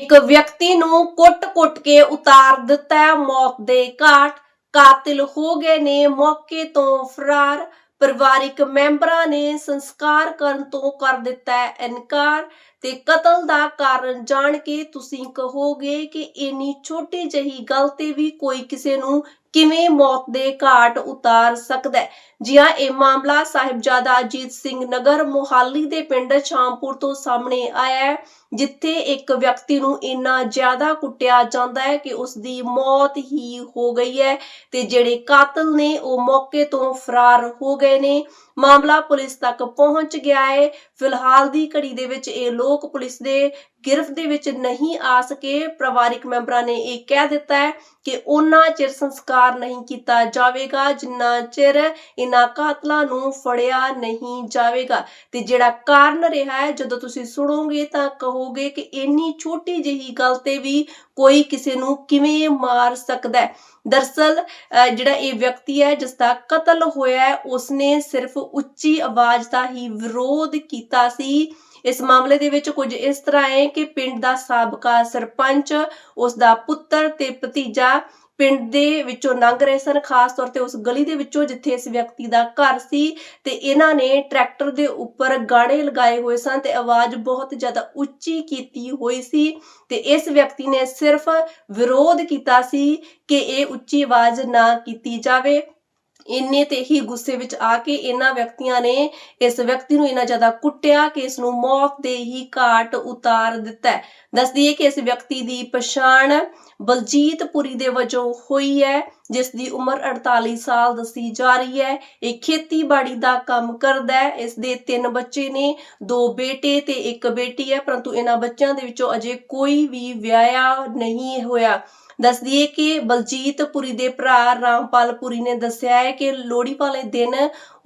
ਇੱਕ ਵਿਅਕਤੀ ਨੂੰ ਕੁੱਟ-ਕੁੱਟ ਕੇ ਉਤਾਰ ਦਿੱਤਾ ਹੈ। ਮੌਤ ਦੇ ਘਾਟ ਕਾਤਿਲ ਹੋ ਗਏ ਨੇ। ਮੌਕੇ ਤੋਂ ਫਰਾਰ ਪਰਿਵਾਰਿਕ ਮੈਂਬਰਾਂ ਨੇ ਸੰਸਕਾਰ ਕਰਨ ਤੋਂ ਕਰ ਦਿੱਤਾ ਇਨਕਾਰ ਤੇ ਕਤਲ ਦਾ ਕਾਰਨ ਜਾਣ ਕੇ ਤੁਸੀਂ ਕਹੋਗੇ ਕਿ ਇੰਨੀ ਛੋਟੀ ਜਹੀ ਗੱਲ ਤੇ ਵੀ ਕੋਈ ਕਿਸੇ ਨੂੰ ਕਿਵੇਂ ਮੌਤ ਦੇ ਘਾਟ ਉਤਾਰ ਸਕਦਾ ਹੈ? ਜੀ ਹਾਂ ਇਹ ਮਾਮਲਾ ਸਾਹਿਬਜ਼ਾਦਾ ਅਜੀਤ ਸਿੰਘ ਨਗਰ ਮੋਹਾਲੀ ਦੇ ਪਿੰਡ ਸ਼ਾਮਪੁਰ ਤੋਂ ਸਾਹਮਣੇ ਆਇਆ ਹੈ, ਜਿੱਥੇ ਇੱਕ ਵਿਅਕਤੀ ਨੂੰ ਇੰਨਾ ਜ਼ਿਆਦਾ ਕੁੱਟਿਆ ਜਾਂਦਾ ਹੈ ਕਿ ਉਸ ਦੀ ਮੌਤ ਹੀ ਹੋ ਗਈ ਹੈ ਤੇ ਜਿਹੜੇ ਕਾਤਲ ਨੇ ਉਹ ਮੌਕੇ ਤੋਂ ਫਰਾਰ ਹੋ ਗਏ ਨੇ। ਮਾਮਲਾ ਪੁਲਿਸ ਤੱਕ ਪਹੁੰਚ ਗਿਆ ਹੈ। ਫਿਲਹਾਲ ਦੀ ਘੜੀ ਦੇ ਵਿੱਚ ਇਹ ਲੋਕ ਪੁਲਿਸ ਦੇ ਗਿਰਫਤ ਦੇ ਵਿੱਚ ਨਹੀਂ ਆ ਸਕੇ। ਪਰਿਵਾਰਿਕ ਮੈਂਬਰਾਂ ਨੇ ਇਹ ਕਹਿ ਦਿੱਤਾ ਹੈ ਕਿ ਉਹਨਾਂ ਚਿਰ ਸੰਸਕਾਰ ਨਹੀਂ ਕੀਤਾ ਜਾਵੇਗਾ, ਜਿੰਨਾ ਚਿਰ ਇਹਨਾਂ ਕਾਤਲਾਂ ਨੂੰ ਫੜਿਆ ਨਹੀਂ ਜਾਵੇਗਾ। ਤੇ ਜਿਹੜਾ ਕਾਰਨ ਰਿਹਾ ਹੈ, ਜਦੋਂ ਤੁਸੀਂ ਸੁਣੋਗੇ ਤਾਂ ਕਹੋਗੇ ਕਿ ਇੰਨੀ ਛੋਟੀ ਜਿਹੀ ਗੱਲ ਤੇ ਵੀ ਕੋਈ ਕਿਸੇ ਨੂੰ ਕਿਵੇਂ ਮਾਰ ਸਕਦਾ ਹੈ? ਦਰਸਲ ਜਿਹੜਾ ਇਹ ਵਿਅਕਤੀ ਹੈ, ਜਿਸ ਦਾ ਕਤਲ ਹੋਇਆ ਹੈ, ਉਸਨੇ ਸਿਰਫ ਉੱਚੀ ਆਵਾਜ਼ ਦਾ ਹੀ ਵਿਰੋਧ ਕੀਤਾ ਸੀ। ਇਸ ਮਾਮਲੇ ਦੇ ਵਿੱਚ ਕੁਝ ਇਸ ਤਰ੍ਹਾਂ ਹੈ ਕਿ ਪਿੰਡ ਦਾ ਸਾਬਕਾ ਸਰਪੰਚ, ਉਸ ਦਾ ਪੁੱਤਰ ਤੇ ਭਤੀਜਾ ਪਿੰਡ ਦੇ ਵਿੱਚੋਂ ਲੰਘ ਰਹੇ ਸਨ, ਖਾਸ ਤੌਰ ਤੇ ਉਸ ਗਲੀ ਦੇ ਵਿੱਚੋਂ ਜਿੱਥੇ ਇਸ ਵਿਅਕਤੀ ਦਾ ਘਰ ਸੀ ਤੇ ਇਹਨਾਂ ਨੇ ਟਰੈਕਟਰ ਦੇ ਉੱਪਰ ਗਾਣੇ ਲਗਾਏ ਹੋਏ ਸਨ ਤੇ ਆਵਾਜ਼ ਬਹੁਤ ਜ਼ਿਆਦਾ ਉੱਚੀ ਕੀਤੀ ਹੋਈ ਸੀ ਤੇ ਇਸ ਵਿਅਕਤੀ ਨੇ ਸਿਰਫ ਵਿਰੋਧ ਕੀਤਾ ਸੀ ਕਿ ਇਹ ਉੱਚੀ ਆਵਾਜ਼ ਨਾ ਕੀਤੀ ਜਾਵੇ। ਇੰਨੇ ਤੇ ਹੀ ਗੁੱਸੇ ਵਿੱਚ ਆ ਕੇ ਇਹਨਾਂ ਵਿਅਕਤੀਆਂ ਨੇ ਇਸ ਵਿਅਕਤੀ ਨੂੰ ਇੰਨਾ ਜ਼ਿਆਦਾ ਕੁੱਟਿਆ ਕਿ ਇਸ ਨੂੰ ਮੌਤ ਦੇ ਹੀ ਘਾਟ ਉਤਾਰ ਦਿੱਤਾ ਹੈ। ਕਿ ਇਸ ਵਿਅਕਤੀ ਦੀ ਪਛਾਣ ਬਲਜੀਤ ਪੁਰੀ ਦੇ ਵਜੋਂ ਹੋਈ ਹੈ। ਜਿਸ ਦੀ ਉਮਰ 48 ਸਾਲ ਦੱਸੀ ਜਾ ਰਹੀ ਹੈ। ਇਹ ਖੇਤੀਬਾੜੀ ਦਾ ਕੰਮ ਕਰਦਾ ਹੈ। ਇਸ ਦੇ ਤਿੰਨ ਬੱਚੇ ਨੇ, ਦੋ ਬੇਟੇ ਤੇ ਇੱਕ ਬੇਟੀ ਹੈ, ਪਰੰਤੂ ਇਹਨਾਂ ਬੱਚਿਆਂ ਦੇ ਵਿੱਚੋਂ ਅਜੇ ਕੋਈ ਵੀ ਵਿਆਹਿਆ ਨਹੀਂ ਹੋਇਆ। ਦੱਸ ਦਈਏ ਕਿ ਬਲਜੀਤ ਪੁਰੀ ਦੇ ਭਰਾ ਰਾਮਪਾਲ ਪੁਰੀ ਨੇ ਦੱਸਿਆ ਹੈ ਕਿ ਲੋਹੜੀ ਵਾਲੇ ਦਿਨ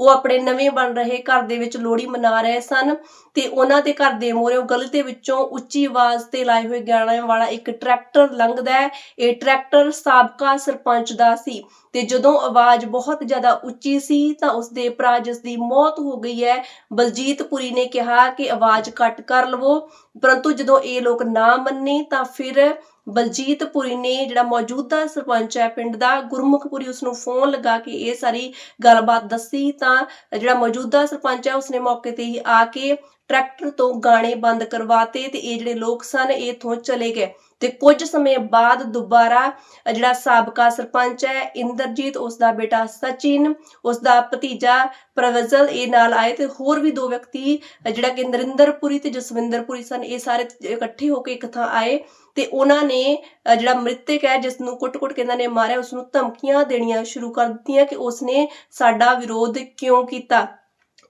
ਉਹ ਆਪਣੇ ਨਵੇਂ ਬਣ ਰਹੇ ਘਰ ਦੇ ਵਿੱਚ ਲੋਹੜੀ ਮਨਾ ਰਹੇ ਸਨ ਤੇ ਉਹਨਾਂ ਦੇ ਘਰ ਦੇ ਮੋਰੇ ਗਲੀ ਦੇ ਵਿੱਚੋਂ ਉੱਚੀ ਆਵਾਜ਼ ਤੇ ਲਾਏ ਹੋਏ ਗਾਣਿਆਂ ਵਾਲਾ ਇੱਕ ਟਰੈਕਟਰ ਲੰਘਦਾ ਹੈ। ਇਹ ਟਰੈਕਟਰ ਸਾਬਕਾ ਸਰਪੰਚ ਦਾ ਸੀ ਤੇ ਜਦੋਂ ਆਵਾਜ਼ ਬਹੁਤ ਜ਼ਿਆਦਾ ਉੱਚੀ ਸੀ ਤਾਂ ਉਸਦੇ ਭਰਾ ਜਿਸ ਦੀ ਮੌਤ ਹੋ ਗਈ ਹੈ, ਬਲਜੀਤ ਪੁਰੀ ਨੇ ਕਿਹਾ ਕਿ ਆਵਾਜ਼ ਘੱਟ ਕਰ ਲਵੋ। ਪਰੰਤੂ ਜਦੋਂ ਇਹ ਲੋਕ ਨਾ ਮੰਨੇ ਤਾਂ ਫਿਰ ਬਲਜੀਤ ਪੁਰੀ ਨੇ ਜਿਹੜਾ ਮੌਜੂਦਾ ਸਰਪੰਚ ਹੈ ਪਿੰਡ ਦਾ, ਗੁਰਮੁਖ ਪੁਰੀ ਉਸ ਨੂੰ ਫੋਨ ਲਗਾ ਕੇ ਇਹ ਸਾਰੀ ਗੱਲਬਾਤ ਦੱਸੀ ਤਾਂ ਜਿਹੜਾ ਮੌਜੂਦਾ ਸਰਪੰਚ ਹੈ ਉਸਨੇ ਮੌਕੇ ਤੇ ਹੀ ਆ ਕੇ ਟਰੈਕਟਰ ਤੋਂ ਗਾਣੇ ਬੰਦ ਕਰਵਾਤੇ ਤੇ ਇਹ ਜਿਹੜੇ ਲੋਕ ਸਨ, ਇਹ ਚਲੇ ਗਏ। ਤੇ ਕੁਝ ਸਮੇਂ ਬਾਅਦ ਦੁਬਾਰਾ ਜਿਹੜਾ ਸਾਬਕਾ ਸਰਪੰਚ ਹੈ, ਇੰਦਰਜੀਤ ਉਸ ਦਾ ਬੇਟਾ ਸਚਿਨ ਉਸ ਦਾ ਭਤੀਜਾ ਪ੍ਰਵਜ਼ਲ ਇਹ ਨਾਲ ਆਏ ਤੇ ਹੋਰ ਵੀ ਦੋ ਵਿਅਕਤੀ, ਜਿਹੜਾ ਕਿ ਨਰਿੰਦਰਪੁਰੀ ਤੇ ਜਸਵਿੰਦਰਪੁਰੀ ਸਨ, ਇਹ ਸਾਰੇ ਇਕੱਠੇ ਹੋ ਕੇ ਇੱਕ ਥਾਂ ਆਏ ਤੇ ਉਹਨਾਂ ਨੇ ਜਿਹੜਾ ਮ੍ਰਿਤਕ ਹੈ ਜਿਸ ਨੂੰ ਕੁੱਟ-ਕੁੱਟ ਕੇ ਇਹਨਾਂ ਨੇ ਮਾਰਿਆ ਉਸ ਨੂੰ ਧਮਕੀਆਂ ਦੇਣੀਆਂ ਸ਼ੁਰੂ ਕਰ ਦਿੱਤੀਆਂ ਕਿ ਉਸਨੇ ਸਾਡਾ ਵਿਰੋਧ ਕਿਉਂ ਕੀਤਾ।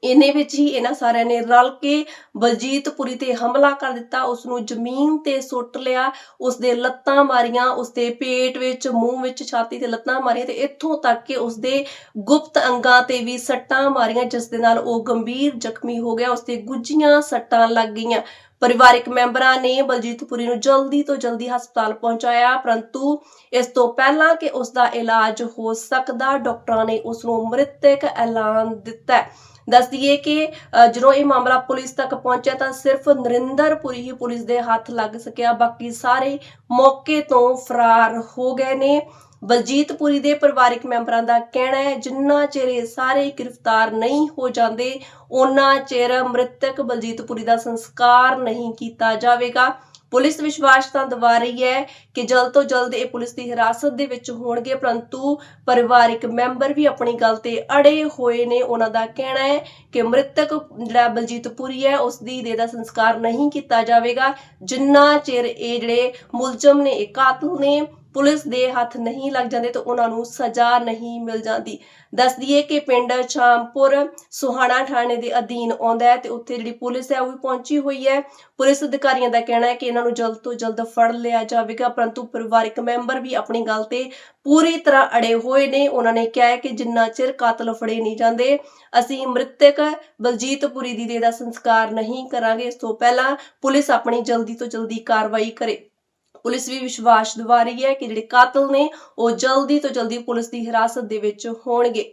ਇਹਨੇ ਵਿੱਚ ਹੀ ਇਹਨਾਂ ਸਾਰਿਆਂ ਨੇ ਰਲ ਕੇ ਬਲਜੀਤਪੁਰੀ ਤੇ ਹਮਲਾ ਕਰ ਦਿੱਤਾ ਉਸ ਨੂੰ ਜ਼ਮੀਨ ਤੇ ਸੁੱਟ ਲਿਆ ਉਸ ਦੇ ਲੱਤਾਂ ਮਾਰੀਆਂ ਉਸ ਦੇ ਪੇਟ ਵਿੱਚ, ਮੂੰਹ ਵਿੱਚ ਛਾਤੀ ਤੇ ਲੱਤਾਂ ਮਾਰੀਆਂ ਤੇ ਇੱਥੋਂ ਤੱਕ ਕਿ ਉਸ ਦੇ ਗੁਪਤ ਅੰਗਾਂ ਤੇ ਵੀ ਸੱਟਾਂ ਮਾਰੀਆਂ, ਜਿਸ ਦੇ ਨਾਲ ਉਹ ਗੰਭੀਰ ਜ਼ਖਮੀ ਹੋ ਗਿਆ ਉਸ ਤੇ ਗੁੱਜੀਆਂ ਸੱਟਾਂ ਲੱਗ ਗਈਆਂ। ਪਰਿਵਾਰਕ ਮੈਂਬਰਾਂ ਨੇ ਬਲਜੀਤ ਨੂੰ ਜਲਦੀ ਤੋਂ ਜਲਦੀ ਹਸਪਤਾਲ ਪਹੁੰਚਾਇਆ, ਪਰੰਤੂ ਇਸ ਤੋਂ ਪਹਿਲਾਂ ਕਿ ਉਸ ਦਾ ਇਲਾਜ ਹੋ ਸਕਦਾ, ਡਾਕਟਰਾਂ ਨੇ ਉਸ ਨੂੰ ਮ੍ਰਿਤਕ ਐਲਾਨ ਦਿੱਤਾ ਹੈ। ਦੱਸ ਦਈਏ ਕਿ ਜਦੋਂ ਇਹ ਮਾਮਲਾ ਪੁਲਿਸ ਤੱਕ ਪਹੁੰਚਿਆ ਤਾਂ ਸਿਰਫ ਨਰਿੰਦਰਪੁਰੀ ਹੀ ਪੁਲਿਸ ਦੇ ਹੱਥ ਲੱਗ ਸਕਿਆ, ਬਾਕੀ ਸਾਰੇ ਮੌਕੇ ਤੋਂ ਫਰਾਰ ਹੋ ਗਏ ਨੇ ਬਲਜੀਤ ਪੁਰੀ ਦੇ ਪਰਿਵਾਰਕ ਮੈਂਬਰਾਂ ਦਾ ਕਹਿਣਾ ਹੈ, ਜਿੰਨਾ ਚਿਰ ਇਹ ਸਾਰੇ ਗ੍ਰਿਫਤਾਰ ਨਹੀਂ ਹੋ ਜਾਂਦੇ ਉਹਨਾਂ ਚਿਰ ਮ੍ਰਿਤਕ ਬਲਜੀਤ ਪੁਰੀ ਦਾ ਸੰਸਕਾਰ ਨਹੀਂ ਕੀਤਾ ਜਾਵੇਗਾ। ਪੁਲਿਸ ਵਿਸ਼ਵਾਸ ਤਾਂ ਦਵਾ ਰਹੀ ਹੈ ਕਿ ਜਲਦ ਤੋਂ ਜਲਦ ਇਹ ਪੁਲਿਸ ਦੀ ਹਿਰਾਸਤ ਦੇ ਵਿੱਚ ਹੋਣਗੇ, ਪਰੰਤੂ ਪਰਿਵਾਰਿਕ ਮੈਂਬਰ ਵੀ ਆਪਣੀ ਗੱਲ ਤੇ ਅੜੇ ਹੋਏ ਨੇ। ਉਹਨਾਂ ਦਾ ਕਹਿਣਾ ਹੈ ਕਿ ਮ੍ਰਿਤਕ ਜਿਹੜਾ ਬਲਜੀਤ ਪੁਰੀ ਹੈ, ਉਸ ਦੀ ਦੇਹ ਦਾ ਸੰਸਕਾਰ ਨਹੀਂ ਕੀਤਾ ਜਾਵੇਗਾ। ਜਿੰਨਾ ਚਿਰ ਇਹ ਜਿਹੜੇ ਮੁਲਜ਼ਮ ਨੇ, ਇਹ ਕਾਤਲ ਨੇ ਪੁਲਿਸ ਦੇ ਹੱਥ ਨਹੀਂ ਲੱਗ ਜਾਂਦੇ ਤਾਂ ਉਹਨਾਂ ਨੂੰ ਸਜ਼ਾ ਨਹੀਂ ਮਿਲ ਜਾਂਦੀ। ਦੱਸ ਦਈਏ ਕਿ ਪਿੰਡ ਸ਼ਾਮਪੁਰ ਸੁਹਾਣਾ ਥਾਣੇ ਦੇ ਅਧੀਨ ਆਉਂਦਾ ਹੈ ਤੇ ਉੱਥੇ ਜਿਹੜੀ ਪੁਲਿਸ ਹੈ ਉਹ ਵੀ ਪਹੁੰਚੀ ਹੋਈ ਹੈ। ਪੁਲਿਸ ਅਧਿਕਾਰੀਆਂ ਦਾ ਕਹਿਣਾ ਹੈ ਕਿ ਇਹਨਾਂ ਨੂੰ ਜਲਦ ਤੋਂ ਜਲਦ ਫੜ ਲਿਆ ਜਾਵੇਗਾ, ਪਰੰਤੂ ਪਰਿਵਾਰਕ ਮੈਂਬਰ ਵੀ ਆਪਣੀ ਗੱਲ ਤੇ ਪੂਰੀ ਤਰ੍ਹਾਂ ਅੜੇ ਹੋਏ ਨੇ। ਉਹਨਾਂ ਨੇ ਕਿਹਾ ਹੈ ਕਿ ਜਿੰਨਾ ਚਿਰ ਕਾਤਲ ਫੜੇ ਨਹੀਂ ਜਾਂਦੇ, ਅਸੀਂ ਮ੍ਰਿਤਕ ਬਲਜੀਤ ਪੁਰੀ ਦੀ ਦੇਹ ਦਾ ਸੰਸਕਾਰ ਨਹੀਂ ਕਰਾਂਗੇ। ਇਸ ਤੋਂ ਪਹਿਲਾਂ ਪੁਲਿਸ ਆਪਣੀ ਜਲਦੀ ਤੋਂ ਜਲਦੀ ਕਾਰਵਾਈ ਕਰੇ। ਪੁਲਿਸ ਵੀ ਵਿਸ਼ਵਾਸ ਦਿਵਾ ਰਹੀ ਹੈ ਕਿ ਜਿਹੜੇ ਕਾਤਲ ਨੇ ਉਹ ਜਲਦੀ ਤੋਂ ਜਲਦੀ ਪੁਲਿਸ ਦੀ ਹਿਰਾਸਤ ਦੇ ਵਿੱਚ ਹੋਣਗੇ।